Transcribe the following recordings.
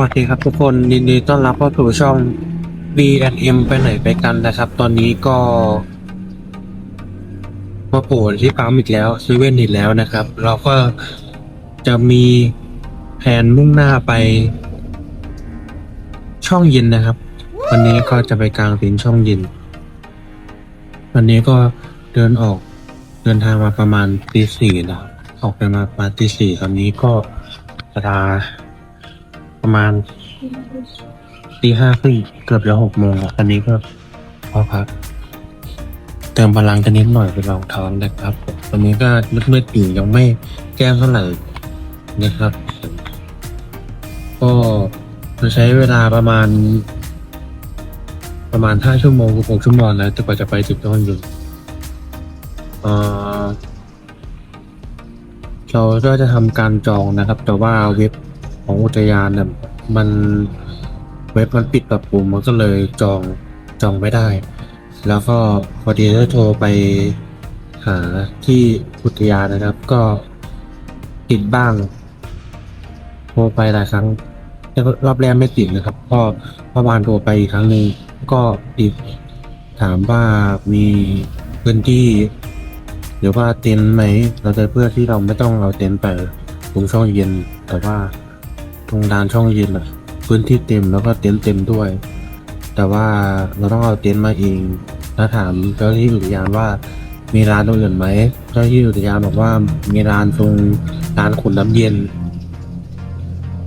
สวัสดีครับทุกคนยินดีต้อนรับเข้าสู่ช่อง BNM ไปไหนไปกันนะครับ ตอนนี้ก็ มาโผล่ที่ปั๊มอีกแล้วซีเว่นอีกแล้วนะครับ เราก็จะมีแผนมุ่งหน้าไป ช่องเย็นนะครับ วันนี้ก็จะไปกลางตินช่องเย็น วันนี้ก็เดินออกเดินทางมาประมาณตีสี่นะครับออกไปมาประมาณตีสี่ตอนนี้ก็เวลา ประมาณตีห้าครึ่งเกือบจะหกโมงแล้วตอนนี้ก็พอพัก เติมพลังกันนิดหน่อยไปลองท้องนะครับตอนนี้ก็มืดๆอยู่ยังไม่แจ้เท่าไหร่นะครับ ก็ใช้เวลาประมาณ ประมาณห้าชั่วโมงหกชั่วโมงแล้วจะกว่าจะไปจุดต้นอยู่เอ่อเราก็จะทำการจองนะครับ แต่ว่าเว็บ ของอุทยานเนี่ยมันเว็บมันปิดปรับปรุงมันก็เลยจองจองไม่ได้ แล้วก็พอดีได้โทรไปหาที่อุทยานนะครับ ก็ติดบ้างโทรไปหลายครั้งแต่รอบแรกไม่ติดนะครับ ก็ประมาณโทรไปอีกครั้งหนึ่งก็ติดถามว่ามีพื้นที่ หรือว่าเต็นท์ไหม เราจะเพื่อที่เราไม่ต้องเอาเต็นท์ไปตรงช่องเย็นแต่ว่า ตรงดานช่องเย็นอะพื้นที่เต็มแล้วก็เต็นท์เต็มด้วย แต่ว่าเราต้องเอาเต็นท์มาเองแล้วถามเจ้าที่อุทยานว่ามีร้านตรงอื่นไหมเจ้าที่อุทยานบอกว่ามีร้านตรงร้านขุนน้ำเย็น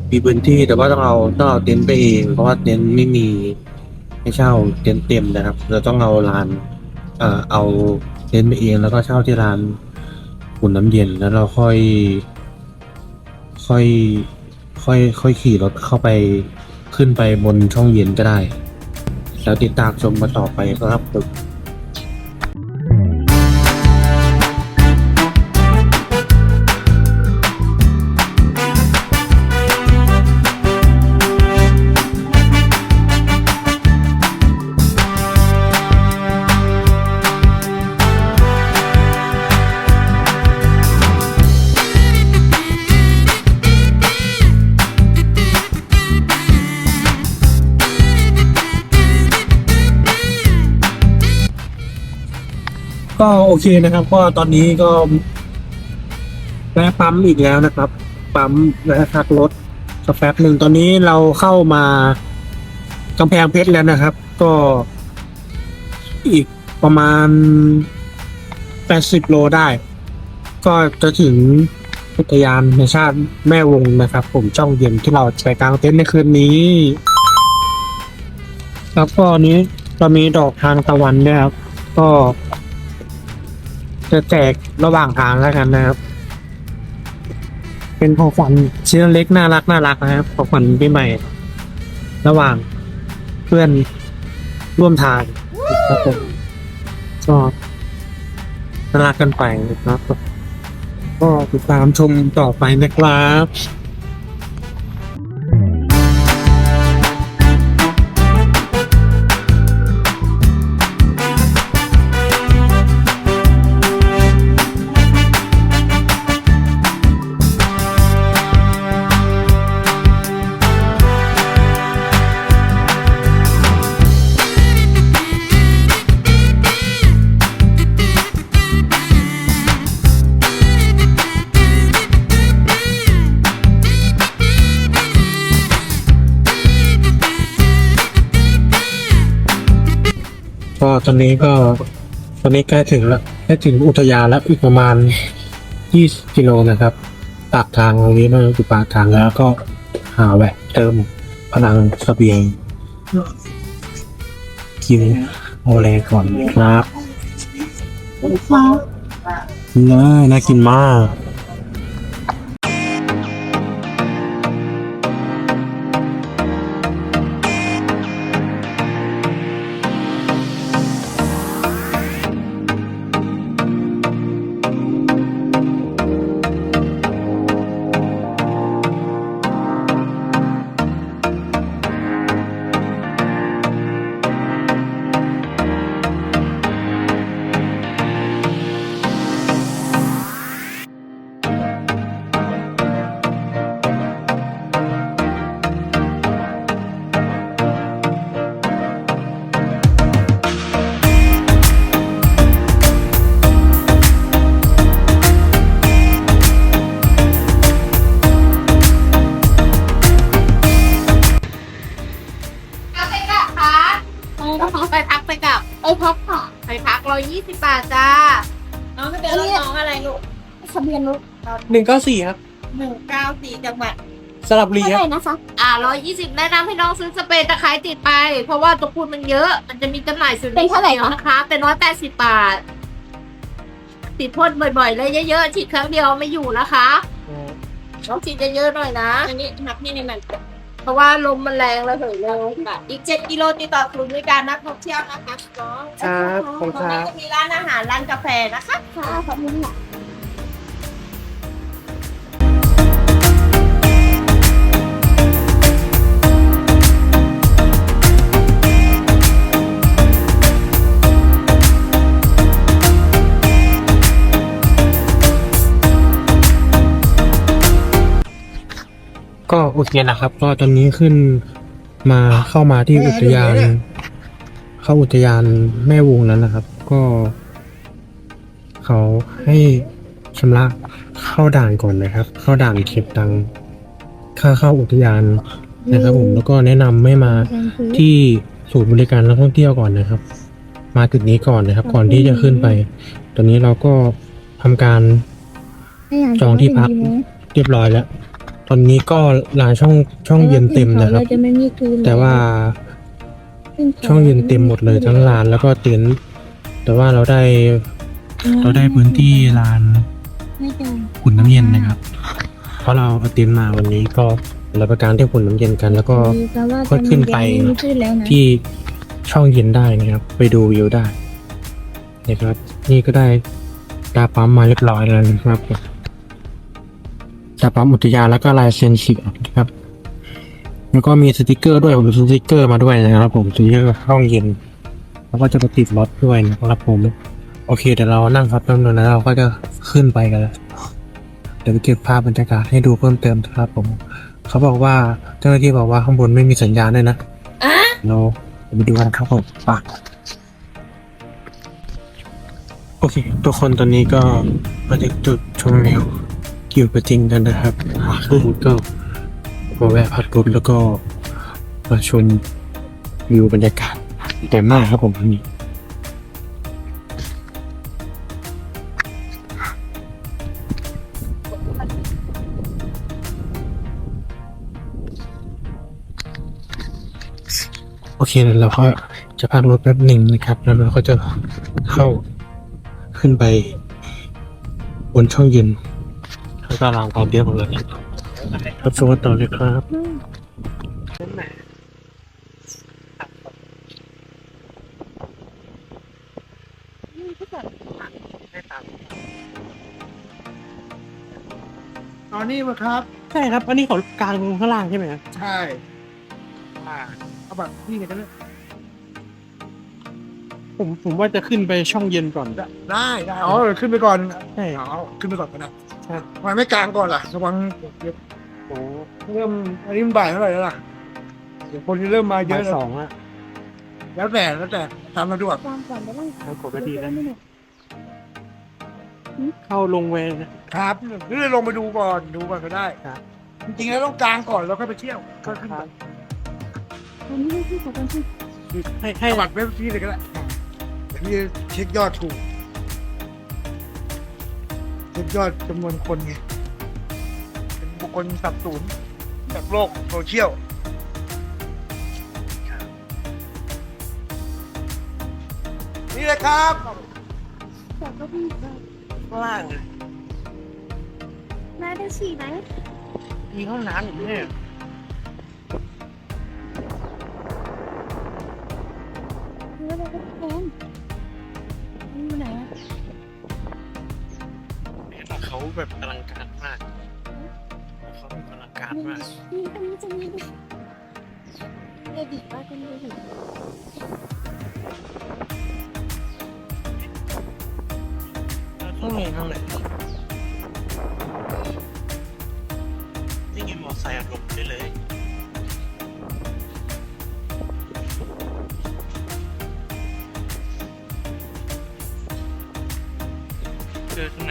มีพื้นที่แต่ว่าต้องเอาต้องเอาเต็นท์ไปเองเพราะว่าเต็นท์ไม่มีให้เช่าเต็นท์เต็มนะครับ เราต้องเอาร้านเอ่อเอาเต็นท์ไปเองแล้วก็เช่าที่ร้านขุนน้ำเย็นแล้วเราค่อย ค่อย ค่อยค่อยขี่รถเข้าไปขึ้นไปบนช่องเย็นก็ได้ แล้วติดตามชมมาต่อไปครับ ก็โอเคนะครับ ก็ตอนนี้ก็แวะปั๊มอีกแล้วนะครับ ปั๊มแวะพักรถสักแป๊บหนึ่งตอนนี้เราเข้ามากำแพงเพชรแล้วนะครับ ก็อีกประมาณแปดสิบโลได้ ก็จะถึงอุทยานในชาติแม่วงนะครับ ผมช่องเย็นที่เราจะไปกลางเต็นท์ในคืนนี้แล้วก็อันนี้เรามีดอกทานตะวันด้วยครับ ก็ จะแจกระหว่างทางแล้วกันนะครับ เป็นของขวัญชิ้นเล็กน่ารักน่ารักนะครับของขวัญปีใหม่ ระหว่างเพื่อนร่วมทางครับผมก็น่ารักกันไปนะครับ ก็ติดตามชมต่อไปนะครับ ตอนนี้ก็ตอนนี้ใกล้ถึงแล้วใกล้ถึงอุทยานแล้วอีกประมาณ 20 กิโลนะครับปากทางตรงนี้มันคือปากทางแล้วก็หาแวะเติมพลังเสบียงกินโอเลก่อนครับน่าน่ากินมากก หนึ่งเก้าสี่ครับหนึ่งเก้าสี่จังหวัดสลับรีเท่าคไหรับร่นะคะอ่าร้อยยี่สิบแนะนำให้น้องซื้อสเปรย์ตะไคร้ติดไป เพราะว่าตัวพูนมันเยอะ มันจะมีจำหน่ายสุดเป็นเท่าไหร่คะนะคะ เป็นร้อยแปดสิบบาท ติดพ่นบ่อยๆเลยเยอะๆ ฉีดครั้งเดียวไม่อยู่นะคะ ต้องฉีดเยอะๆหน่อยนะ อันนี้นับนี่ในมันเพราะว่าลมมันแรงแล้วเหยเร็วค่ะอีกเจ็ดกิโลติดต่อศูนย์บริการนักท่องเที่ยวนะคะน้องครับผมตรงครันี้บจะมีร้านอาหารร้านกาแฟนะคะ ค่ะขอบคุณค่ะ ก็โอเคนะครับ ก็ตอนนี้ขึ้นมาเข้ามาที่อุทยาน เข้าอุทยานแม่วงแล้วนะครับ ก็ เขาให้ชำระเข้าด่านก่อนนะครับ เข้าด่านเก็บตังค่าเข้าอุทยานนะครับผมแล้วก็แนะนำไม่มาที่ศูนย์บริการนักท่องเที่ยวก่อนนะครับ มาจุดนี้ก่อนนะครับ ก่อนที่จะขึ้นไป ตอนนี้เราก็ทำการจองที่พักเรียบร้อยแล้วต อนนี้ก็ลานช่องช่องเย็นเต็มนะครับเราจะไม่มีคืนแต่ว่าช่องเย็นเต็มหมดเลยทั้งลานแล้วก็เต็นท์แต่ว่าเราได้เราได้พื้นที่ลานไม่จ่ายขุนน้ำเย็นนะครับ เพราะเราเอาเต็นท์มาวันนี้ก็เราไปกางที่ขุนน้ำเย็นกัน แล้วก็แต่ว่าค่อยขึ้นไปตอนนี้ยังไม่ขึ้นแล้วนะที่ช่องเย็นได้นะครับ ไปดูวิวได้นะครับ นี่ก็ได้ตาปั๊มมาเรียบร้อยแล้วนะครับ ตาปั๊มอุทยานแล้วก็ลายเซ็นเสียนะครับ แล้วก็มีสติกเกอร์ด้วยผมดูสติกเกอร์มาด้วยนะครับ ผมสติกเกอร์ห้องเย็น แล้วก็จะไปติดรถด้วยนะครับผม โอเคเดี๋ยวเรานั่งครับแป๊บนึงนะเราก็จะขึ้นไปกันแล้วเดี๋ยวไปเก็บภาพบรรยากาศให้ดูเพิ่มเติมนะครับ ผม เขาบอกว่าเจ้าหน้าที่บอกว่าข้างบนไม่มีสัญญาณด้วยนะอะเราไปดูกันครับผมไป่ะโอเค ทุกคนตอนนี้ก็มาถึงจุดชมวิว กิวกระจิงกันนะครับซึ่งก็มาแวะพักรถแล้วก็มาชมวิวบรรยากาศเต็มมากครับผมวันนี้โอเคเดี๋ยวเราก็จะพักรถแป๊บหนึ่งนะครับ แล้วเราก็จะเข้าขึ้นไปบนช่องเย็น แล้วก็รางความเรียบของเราครับสวัสดีต่อเลยครับตอนนี้มาครับ ใช่ครับ อันนี้เขากลางข้างล่างใช่ไหมครับใช่อ่าเอาแบบนี่กันเลยผมผมว่าจะขึ้นไปช่องเย็นก่อน ได้ได้อ๋อเดี๋ยวขึ้นไปก่อนใช่เอาขึ้นไปก่อนก็ได้ ใช่ทำไมไม่กลางก่อนล่ะระวังเดี๋ยวโอ้เริ่มอันนี้มันบ่ายเท่าไหร่แล้วล่ะเดี๋ยวคนจะเริ่มมาเยบ่าอะยแล้วสองอะแล้วแต่แล้วแต่ตามสะดวกตามก่อนได้บ้างทางกดนาทีแล้วเข้าลงเวรนะ ครับหรือลงไปดูก่อนดูก่อนก็ได้ครับ จริงๆแล้วต้องกลางก่อนแล้วค่อยไปเที่ยวก็ขึ้นคไปรับตอนนี้ไม่ขึ้นขอตอนที่ให้ให้ให้บัตรเว็บที่เลยก็ได้เดี๋ยวพี่เช็คยอดถูก เช็คยอดจำนวนคนไงเป็นบุคคลสับสูนจากโลกโซเชียลนี่เลยครับแต่ก็พี่ข้างล่างแม่ได้ฉี่ไหมมีห้องน้ำอยู่เนี่ยหรือว่าเราก็แพงนี่อยู่ไหนอะ เขาแบบอลังการมากเขาอลังการมากนี่ตรงนี้จะมีดิเดบิว่าเป็นเดบิข้างในข้างในนี่ไงมอไซค์ลงได้เลยเจอตรงไหน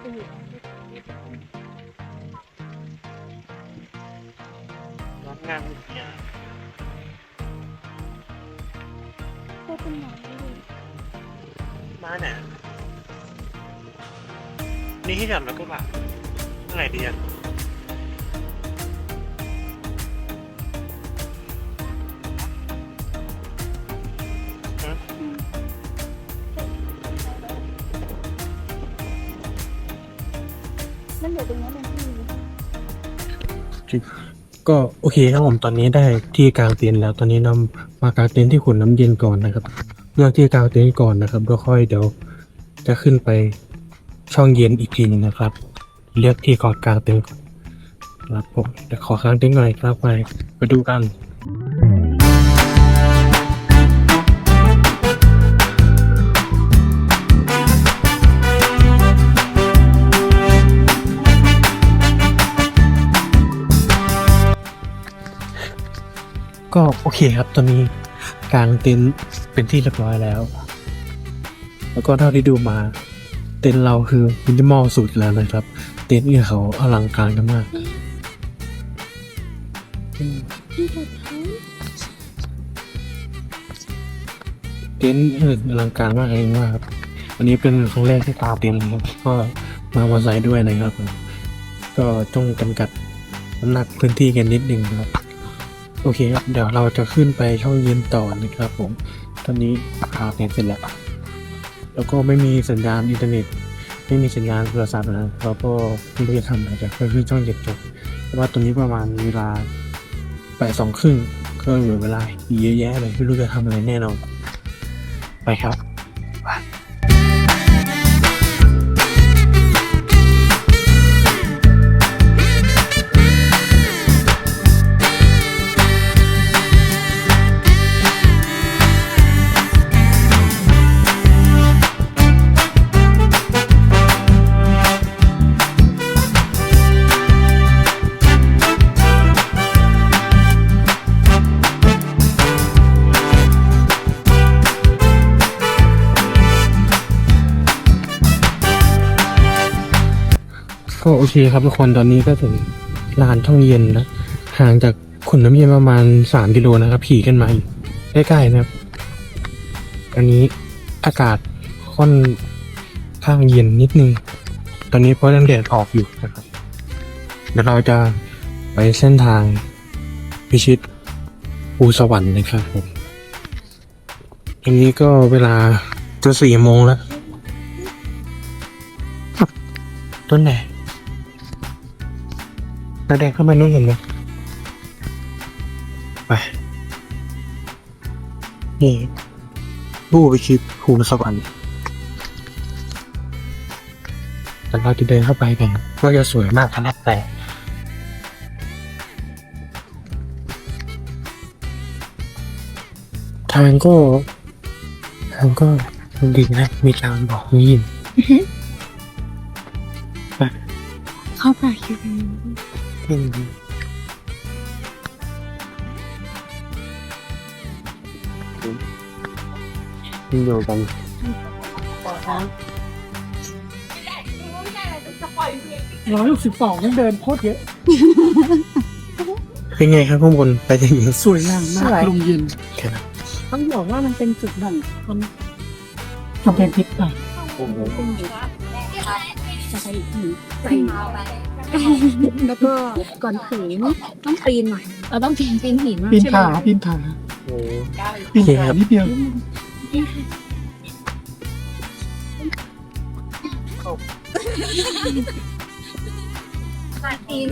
ร้อนงานเนี่ยก็เป็นหมอนเลยมาเนี่ยนี่ที่ทำแล้วก็แบบอะไรดีอะ เดี๋ยวตรงนั้เป็นที่ก็โอเคครับผมตอนนี้ได้ที่กลางเต็นท์แล้วตอนนี้นำมากางเต็นท์ที่ขุนน้ำเย็นก่อนนะครับเลือกที่กลางเต็นท์ก่อนนะครับแล้วค่อยเดี๋ยวจะขึ้นไปช่องเย็นอีกทีนึงนะครับ เลือกที่กอนกลางเต็นท์ก่อนครับผมเดี๋ยวขอกลางเต็นท์ก่อนนะครับไปไปดูกัน ก็โอเคครับตอนนี้กลางเต็นท์เป็นที่เรียบร้อยแล้ว แล้วก็เท่าที่ดูมา เต็นท์เราคือมินิมอลสุดแล้วนะครับ เต็นท์เนี่ยเขาอลังการกันมากเต็นท์เอออลังการมากเองว่าครับวันนี้เป็นครั้งแรกที่ตามเต็นท์นะครับก็มาวันไซด์ด้วยนะครับ ก็ต้องจำกัดน้ำหนักพื้นที่กันนิดนึงนะครับ โอเคครับเดี๋ยวเราจะขึ้นไปช่องเย็นต่อนะครับผม ตอนนี้พาเต็นเสร็จแล้ว แล้วก็ไม่มีสัญญาณอินเทอร์เน็ต ไม่มีสัญญาณโทรศัพท์นะเราก็ไม่รู้จะทำอะไรจะไปขึ้นช่องเย็นจบเพราะว่าตอนนี้ประมาณเวลาแปดสองครึ่งก็เหลือเวลาอีเยอะแยะเลยไม่รู้จะทำอะไรแน่นอน ไปครับ โอเคครับทุกคนตอนนี้ก็ถึงลานช่องเย็นนะห่างจากขุนน้ำเย็นประมาณสามกิโลนะครับขี่กันมาใกล้ๆนะครับ อันนี้อากาศค่อนข้างเย็นนิดนึง ตอนนี้เพราะยังแดดออกอยู่นะครับ เดี๋ยวเราจะไปเส้นทางพิชิตภูสวรรค์นะครับผมอันนี้ก็เวลาจะสี่โมงแล้วต้นไหน ตาแดงเข้ามานู่นเห็นไหมไปนี่ผู้ไปคิดภูมิสวรรค์แต่เราจะเดินเข้าไปกันก็จะสวยมากขนาดแต่ทางก็ทางก็ดีนะ มีทางบอกมียินเข้าป่า คิวอืมอยู่กันร้อยหกสิบสองต้องเดินโคตรเยอะ เป็นไงครับข้างบนไปถึงสวยงามมากลมเย็นแค่นั้นต้องบอกว่ามันเป็นจุดแบ่งคนกำแพงเพชรป่ะจะไปอีกหนึ่งไป แล้วก็ก่อนถึงต้องปีนหน่อยเราต้องปีนปีนหินปีนใช่ไหมผาปีนผาโอ้ปีนผานิดเดียวปีน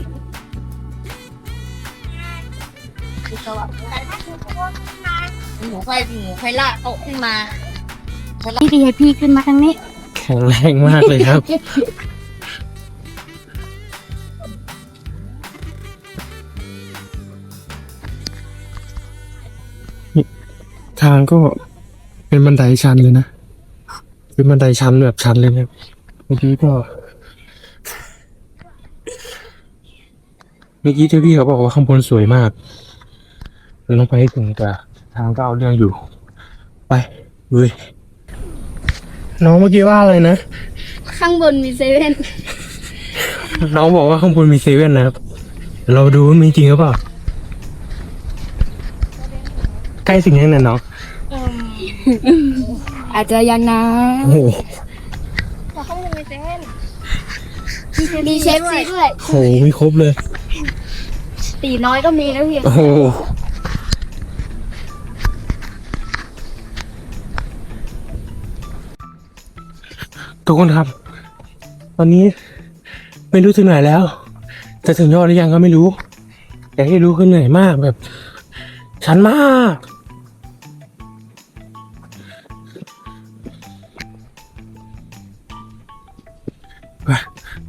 หนูค่อยหนูค่อยลากโต๊ะขึ้นมาพี่ดีให้พี่ขึ้นมาทางนี้ แข็งแรงมากเลยครับ ทางก็เป็นบันไดชันเลยนะเป็นบันไดชันแบบชันเลยนะเมื่อกี้ก็เมื่อกี้ที่พี่เขาบอกว่าข้างบนสวยมากเราต้องไปให้ถึงแต่ทางก็เอาเรื่องอยู่ ไปลุยน้องเมื่อกี้ว่าอะไรนะ ข้างบนมีเซเว่น น้องบอกว่าข้างบนมีเซเว่นนะครับเดี๋ยวเราดูว่ามีจริงหรือเปล่า ใกล้สิ่งนั้นนะน้องไออาจจะยังนะโอ้โหมีเชฟซีด้วยโหมีครบเลย ตีน้อยก็มีนะพี่โอ้โหทุกคนครับ ตอนนี้ไม่รู้ถึงไหนแล้ว จะถึงยอดหรือยังก็ไม่รู้ แต่ที่รู้คือเหนื่อยมากแบบ ชันมาก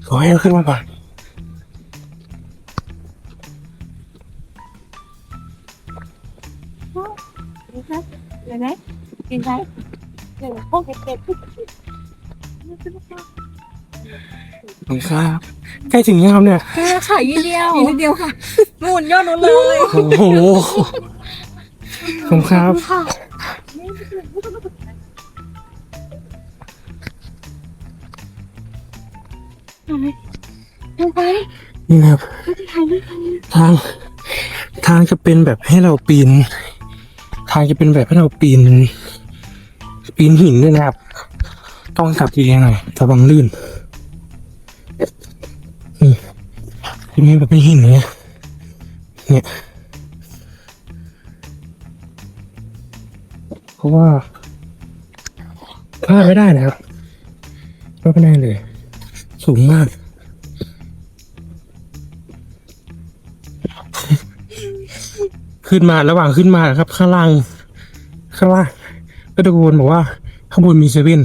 ขอให้เราขึ้นมาก่อนเห็นไหมเห็นไหมเดี๋ยวพวกเด็กขอบคุณครับใกล้ถึงยังครับเนี่ยๆแค่ขายยี่เดียวยี่เดียวค่ะหมุนยอดนู้นเลยโอ้โหขอบคุณครับ ไปนี่นะครับทาง ทางจะเป็นแบบให้เราปีน ทางจะเป็นแบบให้เราปีน ปีนหินด้วยนะครับ ต้องขับดีๆหน่อยระวังลื่นนี่จะมีแบบเป็นหินอย่างเงี้ยเนี่ยเพราะว่าพลาดไม่ได้นะครับพลาดไม่ได้เลย สูงมาก ขึ้นมาระหว่างขึ้นมาครับ ข้างล่างข้างล่างก็ตะโกนบอกว่า ข้างบนมีเซเว่น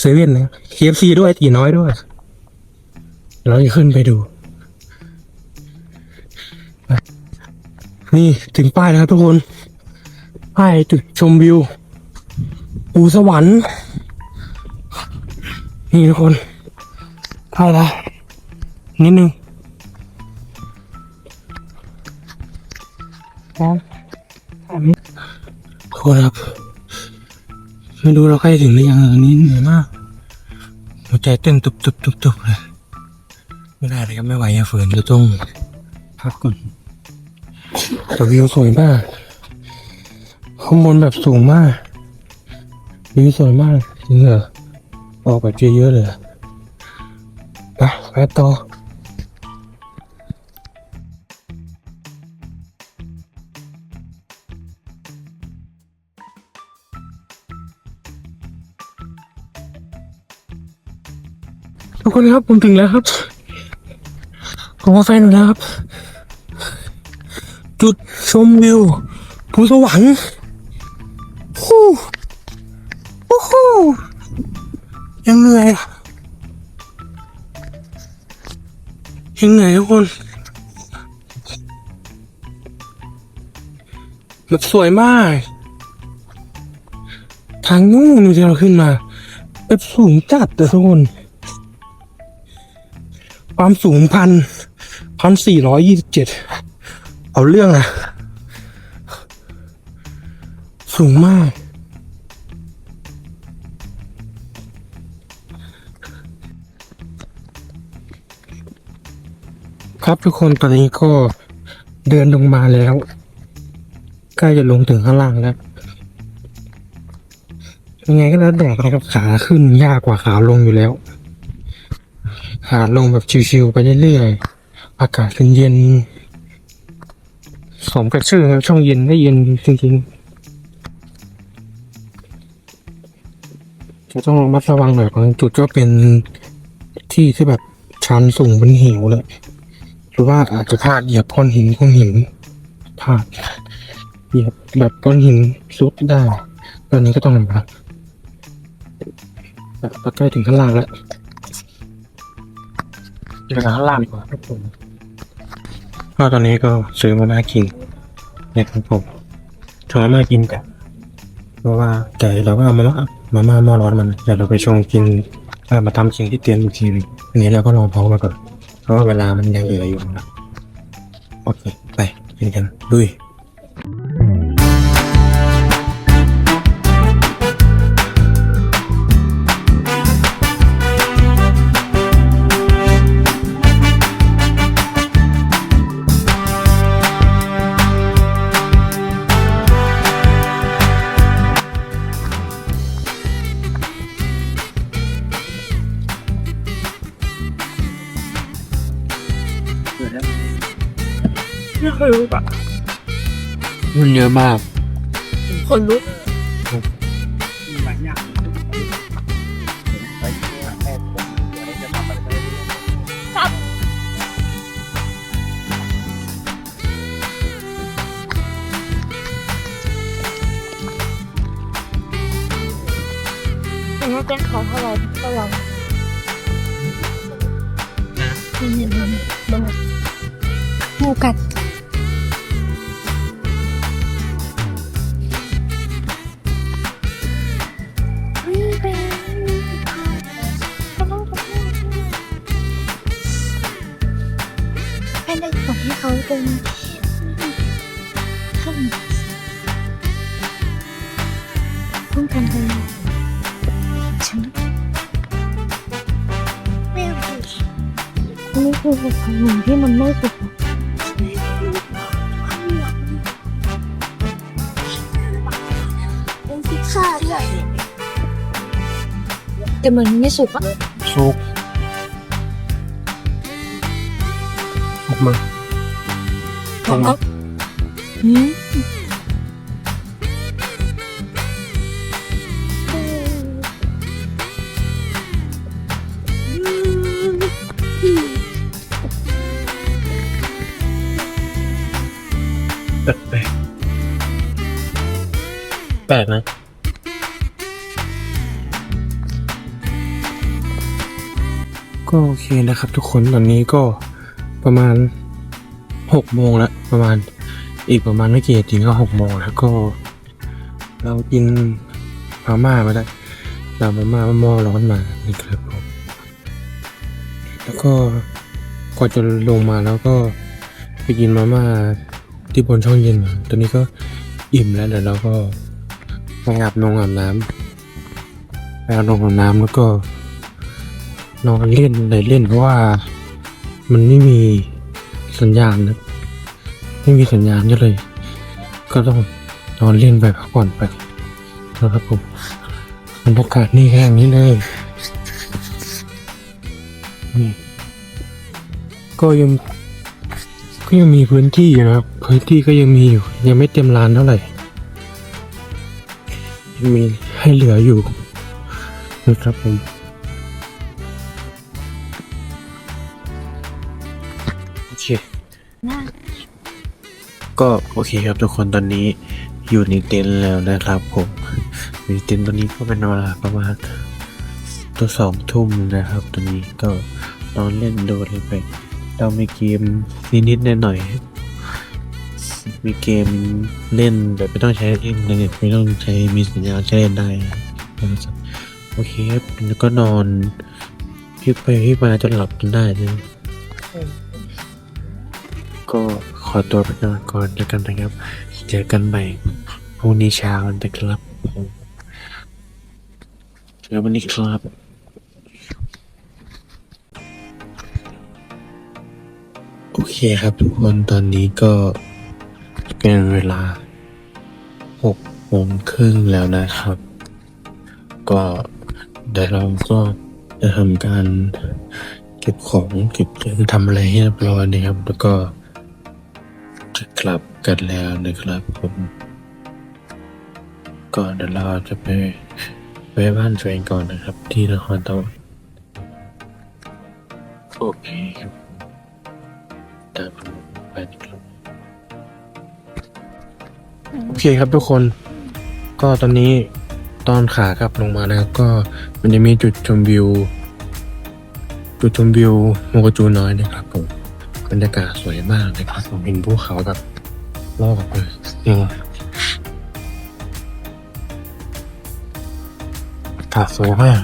เซเว่นนะเคฟซีด้วยตีน้อยด้วย เราจะขึ้นไปดู นี่ถึงป้ายแล้วครับทุกคนป้ายจุดชมวิว ปูสวรรค์ นี่ทุกคน ป้ายละนิดนึงครับทุกคนครับไม่รู้เราใกล้ถึงหรือยังอันนี้เหนื่อยมากหัวใจเต้นตุบตุบตุบตุบเลยไม่ได้เลยครับไม่ไหวอะฝืนจะต้องพักก่อนแต่วิวสวยมากข้างบนแบบสูงมากวิวสวยมากเหงื่อออกแบบเยอะๆเลย ไปไปต่อทุกคนครับผมถึงแล้วครับ ผมกับแฟนอยู่แล้วครับ จุดชมวิวภูสวรรค์ ยังเหนื่อยทุกคนแบบสวยมาก ทางนู้นที่เราขึ้นมาแบบสูงจัดแต่ทุกคน ความสูงพันพันสี่ร้อยยี่สิบเจ็ดเอาเรื่องนะสูงมาก ครับทุกคนตอนนี้ก็เดินลงมาแล้ว ใกล้จะลงถึงข้างล่างแล้วยังไงก็แล้วแต่นะครับขาขึ้นยากกว่าขาลงอยู่แล้ว ขาลงแบบชิวๆไปเรื่อยๆอากาศเย็นๆสมกับชื่อครับช่องเย็นได้เย็นจริงๆจะต้องระมัดระวังหน่อยบางจุดก็เป็นที่ที่แบบชันสูงเป็นเหวเลย หรือว่าอาจจะพลาดเหยียบก้อนหินก้อนหินพลาดเหยียบแบบก้อนหินซุดได้ ตอนนี้ก็ต้องระวังแบบใกล้ถึงข้างล่างแล้วเดี๋ยวข้างล่างดีกว่าครับผมก็ตอนนี้ก็ซื้อมาม่ากินเนี่ยครับผมชงมาม่ากินกันเพราะว่าแต่เราก็เอามาม่ามาม่าหม้อร้อนมันเดี๋ยวเราไปชงกินเอ่อมาทำกินที่เตียงอีกทีหนึงอันนี้เราก็ลองพอมาก่อน เพราะเวลามันยังเหลืออยู่นะโอเค ไปกินกันดุย เยอะมาก คนลุกอันนี้เป็นของอะไรก็ หตุผลหนึ่งที่มันไม่สุดแต่มันไม่สุกอะชุกออกมาออกมาอืม นะครับทุกคนตอนนี้ก็ประมาณหกโมงแล้วประมาณอีกประมาณไม่กี่นาทีก็หกโมงแล้วก็ เรากินมาม่ามาได้เรามาม่าหม้อร้อนมานี่ครับผมแล้วก็ก่อนจะลงมาแล้วก็ไปกินมาม่าที่บนช่องเย็นมาตอนนี้ก็อิ่มแล้วเดี๋ยวเราก็ไปอาบนงอาบน้ำไปอาบนงอาบน้ำแล้วก็ นอนเล่นเลยเล่นเพราะว่ามันไม่มีสัญญาณนะไม่มีสัญญาณก็เลย ก็ต้องนอนเล่นไปพักผ่อนไปนะครับผมบรรยากาศนี่แค่นี้เลยนี่ก็ยังก็ยังมีพื้นที่อยู่นะครับ พื้นที่ก็ยังมีอยู่ยังไม่เต็มลานเท่าไหร่ยังมีให้เหลืออยู่นะครับผม คก็โอเคครับทุกคนตอนนี้อยู่ในเต็นท์แล้วนะครับผมในเต็นท์ตอนนี้ก็เป็นเวลาประมาณตัวสองทุ่มนะครับ ตอนนี้ก็นอนเล่นโดดเลยไปเรามีเกมนิดๆหน่อยๆมีเกมเล่นแบบไม่ต้องใช้อินเทอร์เน็ตไม่ต้องใช้มีสัญญาณใช้เล่นได้นะครับโอเคครับแล้วก็นอนพลิกไปพลิกมาจนหลับจนได้เลย ก็ขอตัวไปนอนก่อนแล้วกันนะครับ เจอกันใหม่พรุ่งนี้เช้านะครับผมเจอกันวันนี้ครับโอเคครับทุกคนตอนนี้ก็เป็นเวลาหกโมงครึ่งแล้วนะครับ ก็เดี๋ยวเราก็จะทำการเก็บของเก็บเรื่องทำอะไรให้เรียบร้อยนะครับ แล้วก็ กลับกันแล้วนะครับผมก่อนเดี๋ยวเราจะไปไปบ้านตัวเองก่อนนะครับ ที่นครตะวันโอเคครับตามผมไปครับโอเคครับทุกคน ก็ตอนนี้ตอนขากลับลงมานะครับ ก็มันจะมีจุดชมวิว จุดชมวิวโมกจูน้อยนะครับผมบรรยากาศสวยมากเลยครับผมเห็นภูเขาแบ บรอบเลยนี่อากาศสวยมาก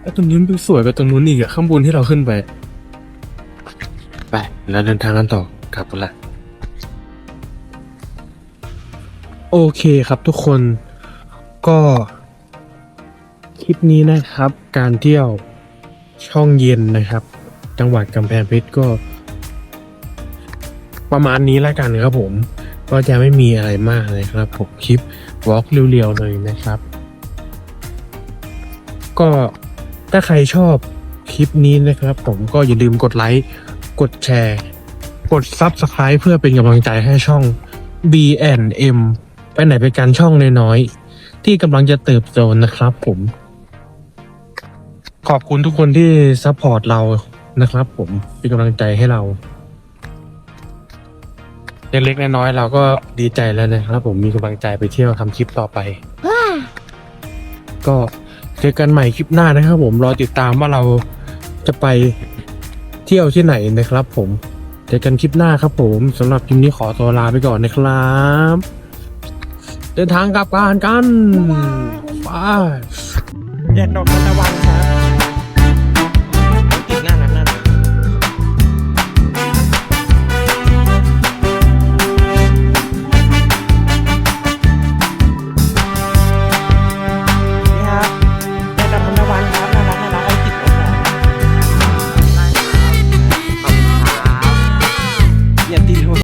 ไอ้ตรงนี้มันสวยกว่าตรงนู้นอีกอะข้างบนที่เราขึ้นไป ไป แล้วเดินทางกันต่อกลับกันละ โอเคครับทุกคนก็ ลิปนี้นะครับ การเที่ยวช่องเย็นนะครับ จังหวัดกำแพงเพชรก็ ประมาณนี้แล้วกันครับผม ก็จะไม่มีอะไรมากเลยครับ ผมคลิปวอล์กเรียวๆเลยนะครับ ก็ถ้าใครชอบคลิปนี้นะครับ ผมก็อย่าลืมกดไลค์กดแชร์ กด Subscribe เพื่อเป็นกำลังใจให้ช่อง B&M ไปไหนไปกันช่องน้อยๆที่กำลังจะเติบโตนะครับผม ขอบคุณทุกคนที่ซัพพอร์ตเรานะครับ ผมเป็นกำลังใจให้เราเล็กๆน้อยๆเราก็ดีใจแล้วนะครับผมมีกำลังใจไปเที่ยวทำคลิปต่อไป ก็เจอกันใหม่คลิปหน้านะครับ ผมรอติดตามว่าเราจะไปเที่ยวที่ไหนนะครับ ผมเจอกันคลิปหน้าครับ ผมสำหรับคลิปนี้ขอตัวลาไปก่อนนะครับ เดินทางกลับบ้านกันบายแดดดอกทานตะวันครับ